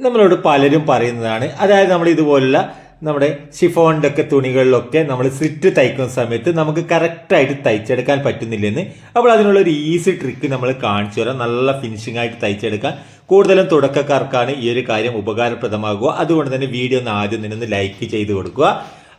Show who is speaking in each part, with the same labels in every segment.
Speaker 1: നമ്മളോട് പലരും പറയുന്നതാണ്. അതായത് നമ്മൾ ഇതുപോലുള്ള നമ്മുടെ ഷിഫോണിന്റെ ഒക്കെ തുണികളിലൊക്കെ നമ്മൾ സ്ലിറ്റ് തയ്ക്കുന്ന സമയത്ത് നമുക്ക് കറക്റ്റായിട്ട് തയ്ച്ചെടുക്കാൻ പറ്റുന്നില്ലെന്ന്. അപ്പോൾ അതിനുള്ള ഒരു ഈസി ട്രിക്ക് നമ്മൾ കാണിച്ചു തരാം. നല്ല ഫിനിഷിംഗ് ആയിട്ട് തയ്ച്ചെടുക്കാൻ. കൂടുതലും തുടക്കക്കാർക്കാണ് ഈ ഒരു കാര്യം ഉപകാരപ്രദമാകുക. അതുകൊണ്ട് തന്നെ വീഡിയോ ഒന്ന് ആദ്യം തന്നെ ഒന്ന് ലൈക്ക് ചെയ്ത് കൊടുക്കുക.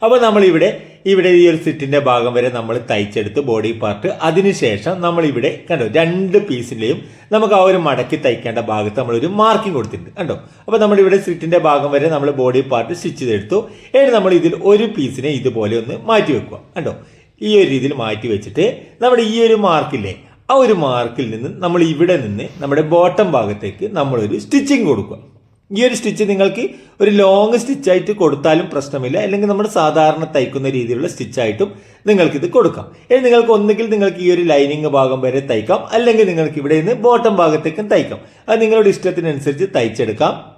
Speaker 1: അപ്പോൾ നമ്മളിവിടെ ഇവിടെ ഈ ഒരു സിറ്റിന്റെ ഭാഗം വരെ നമ്മൾ തയ്ച്ചെടുത്ത് ബോഡി പാർട്ട് അതിനുശേഷം നമ്മൾ ഇവിടെ കണ്ടോ രണ്ട് പീസിന്റെയും നമുക്ക് ആ ഒരു മടക്കി തയ്ക്കേണ്ട ഭാഗത്ത് നമ്മൾ ഒരു മാർക്കിംഗ് കൊടുത്തിട്ടുണ്ട് കണ്ടോ? അപ്പോൾ നമ്മൾ ഇവിടെ സിറ്റിന്റെ ഭാഗം വരെ നമ്മൾ ബോഡി പാർട്ട് സ്റ്റിച്ച് ചെയ്തെടുത്തു. ഇനി നമ്മൾ ഇതിൽ ഒരു പീസിനെ ഇതുപോലെ ഒന്ന് മാറ്റി വെക്കുക കണ്ടോ? ഈ ഒരു രീതിയിൽ മാറ്റി വെച്ചിട്ട് നമ്മുടെ ഈ ഒരു മാർക്കില്ലേ ആ ഒരു മാർക്കിൽ നിന്ന് നമ്മൾ ഇവിടെ നിന്ന് നമ്മുടെ ബോട്ടം ഭാഗത്തേക്ക് നമ്മളൊരു സ്റ്റിച്ചിങ് കൊടുക്കുക. ഈ ഒരു സ്റ്റിച്ച് നിങ്ങൾക്ക് ഒരു ലോങ് സ്റ്റിച്ചായിട്ട് കൊടുത്താലും പ്രശ്നമില്ല. അല്ലെങ്കിൽ നമ്മൾ സാധാരണ തയ്ക്കുന്ന രീതിയിലുള്ള സ്റ്റിച്ചായിട്ടും നിങ്ങൾക്ക് ഇത് കൊടുക്കാം. ഇനി നിങ്ങൾക്ക് ഒന്നുകിൽ നിങ്ങൾക്ക് ഈ ഒരു ലൈനിങ് ഭാഗം വരെ തയ്ക്കാം. അല്ലെങ്കിൽ നിങ്ങൾക്ക് ഇവിടെ നിന്ന് ബോട്ടം ഭാഗത്തേക്കും തയ്ക്കാം. അത് നിങ്ങളുടെ ഇഷ്ടത്തിനനുസരിച്ച് തയ്ച്ചെടുക്കാം.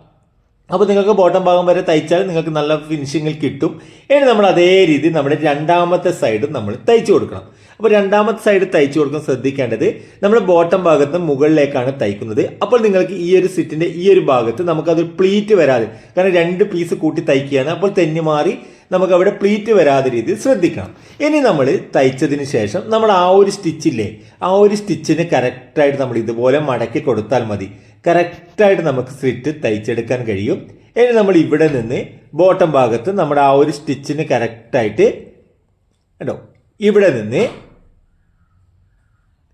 Speaker 1: അപ്പോൾ നിങ്ങൾക്ക് ബോട്ടം ഭാഗം വരെ തയ്ച്ചാൽ നിങ്ങൾക്ക് നല്ല ഫിനിഷിങ്ങിൽ കിട്ടും. ഇനി നമ്മൾ അതേ രീതി നമ്മുടെ രണ്ടാമത്തെ സൈഡും നമ്മൾ തയ്ച്ചു കൊടുക്കണം. അപ്പോൾ രണ്ടാമത്തെ സൈഡ് തയ്ച്ചു കൊടുക്കാൻ ശ്രദ്ധിക്കേണ്ടത് നമ്മൾ ബോട്ടം ഭാഗത്ത് മുകളിലേക്കാണ് തയ്ക്കുന്നത്. അപ്പോൾ നിങ്ങൾക്ക് ഈ ഒരു സിറ്റിന്റെ ഈ ഒരു ഭാഗത്ത് നമുക്കത് പ്ലീറ്റ് വരാതെ കാരണം രണ്ട് പീസ് കൂട്ടി തയ്ക്കുകയാണ്. അപ്പോൾ തെന്നി മാറി നമുക്ക് അവിടെ പ്ലീറ്റ് വരാതെ രീതിയിൽ ശ്രദ്ധിക്കണം. ഇനി നമ്മൾ തയ്ച്ചതിന് ശേഷം നമ്മൾ ആ ഒരു സ്റ്റിച്ചില്ലേ ആ ഒരു സ്റ്റിച്ചിന് കറക്റ്റായിട്ട് നമ്മൾ ഇതുപോലെ മടക്കി കൊടുത്താൽ മതി. കറക്റ്റായിട്ട് നമുക്ക് സ്ലിറ്റ് തയ്ച്ചെടുക്കാൻ കഴിയും. ഇനി നമ്മൾ ഇവിടെ നിന്ന് ബോട്ടം ഭാഗത്ത് നമ്മുടെ ആ ഒരു സ്റ്റിച്ചിന് കറക്റ്റായിട്ട് കേട്ടോ ഇവിടെ നിന്ന്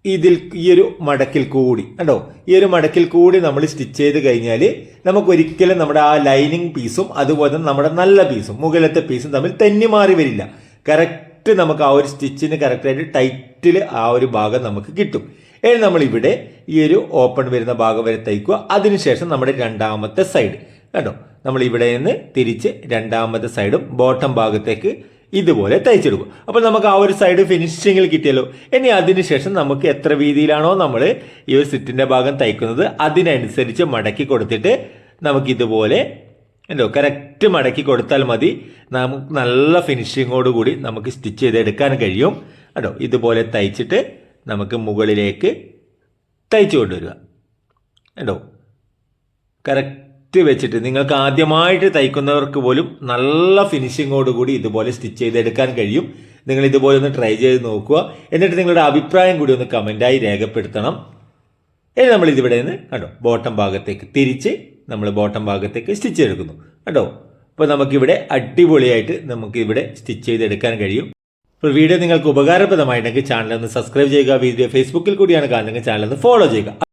Speaker 1: ഇതിൽ ഈ ഒരു മടക്കിൽ കൂടി കണ്ടോ? ഈ ഒരു മടക്കിൽ കൂടി നമ്മൾ സ്റ്റിച്ച് ചെയ്ത് കഴിഞ്ഞാൽ നമുക്ക് ഒരിക്കലും നമ്മുടെ ആ ലൈനിങ് പീസും അതുപോലെ തന്നെ നമ്മുടെ നല്ല പീസും മുകളിലത്തെ പീസും തമ്മിൽ തെന്നി മാറി വരില്ല. കറക്റ്റ് നമുക്ക് ആ ഒരു സ്റ്റിച്ചിന് കറക്റ്റായിട്ട് ടൈറ്റിൽ ആ ഒരു ഭാഗം നമുക്ക് കിട്ടും. ഇനി നമ്മൾ ഇവിടെ ഈ ഒരു ഓപ്പൺ വരുന്ന ഭാഗം വരെ തയ്ക്കുക. അതിനുശേഷം നമ്മുടെ രണ്ടാമത്തെ സൈഡ് കണ്ടോ? നമ്മൾ ഇവിടെ നിന്ന് തിരിച്ച് രണ്ടാമത്തെ സൈഡും ബോട്ടം ഭാഗത്തേക്ക് ഇതുപോലെ തയ്ച്ചെടുക്കും അപ്പോൾ നമുക്ക് ആ ഒരു സൈഡ് ഫിനിഷിങ്ങിൽ കിട്ടിയല്ലോ. ഇനി അതിനുശേഷം നമുക്ക് എത്ര വീതിയിലാണോ നമ്മൾ ഈ ഒരു സിറ്റിന്റെ ഭാഗം തയ്ക്കുന്നത് അതിനനുസരിച്ച് മടക്കി കൊടുത്തിട്ട് നമുക്കിതുപോലെ എന്തോ കറക്റ്റ് മടക്കി കൊടുത്താൽ മതി. നമുക്ക് നല്ല ഫിനിഷിങ്ങോട് കൂടി നമുക്ക് സ്റ്റിച്ച് ചെയ്തെടുക്കാൻ കഴിയും. കേട്ടോ ഇതുപോലെ തയ്ച്ചിട്ട് നമുക്ക് മുകളിലേക്ക് തയ്ച്ചു കൊണ്ടുവരിക. കേട്ടോ കറക്റ്റ് വെച്ചിട്ട് നിങ്ങൾക്ക് ആദ്യമായിട്ട് തയ്ക്കുന്നവർക്ക് പോലും നല്ല ഫിനിഷിങ്ങോട് കൂടി ഇതുപോലെ സ്റ്റിച്ച് ചെയ്തെടുക്കാൻ കഴിയും. നിങ്ങൾ ഇതുപോലെ ഒന്ന് ട്രൈ ചെയ്ത് നോക്കുക. എന്നിട്ട് നിങ്ങളുടെ അഭിപ്രായം കൂടി ഒന്ന് കമന്റായി രേഖപ്പെടുത്തണം. ഇനി നമ്മൾ ഇതിവിടെ നിന്ന് കണ്ടോ ബോട്ടം ഭാഗത്തേക്ക് തിരിച്ച് നമ്മൾ ബോട്ടം ഭാഗത്തേക്ക് സ്റ്റിച്ച് എടുക്കുന്നു. കണ്ടോ? അപ്പോൾ നമുക്കിവിടെ അടിപൊളിയായിട്ട് നമുക്കിവിടെ സ്റ്റിച്ച് ചെയ്തെടുക്കാൻ കഴിയും. അപ്പോൾ വീഡിയോ നിങ്ങൾക്ക് ഉപകാരപ്രദമായിട്ടുണ്ടെങ്കിൽ ചാനൽ ഒന്ന് സബ്സ്ക്രൈബ് ചെയ്യുക വീഡിയോ ഫേസ്ബുക്കിൽ കൂടിയാണ് കാണുന്നതെങ്കിൽ ചാനൽ ഒന്ന് ഫോളോ ചെയ്യുക.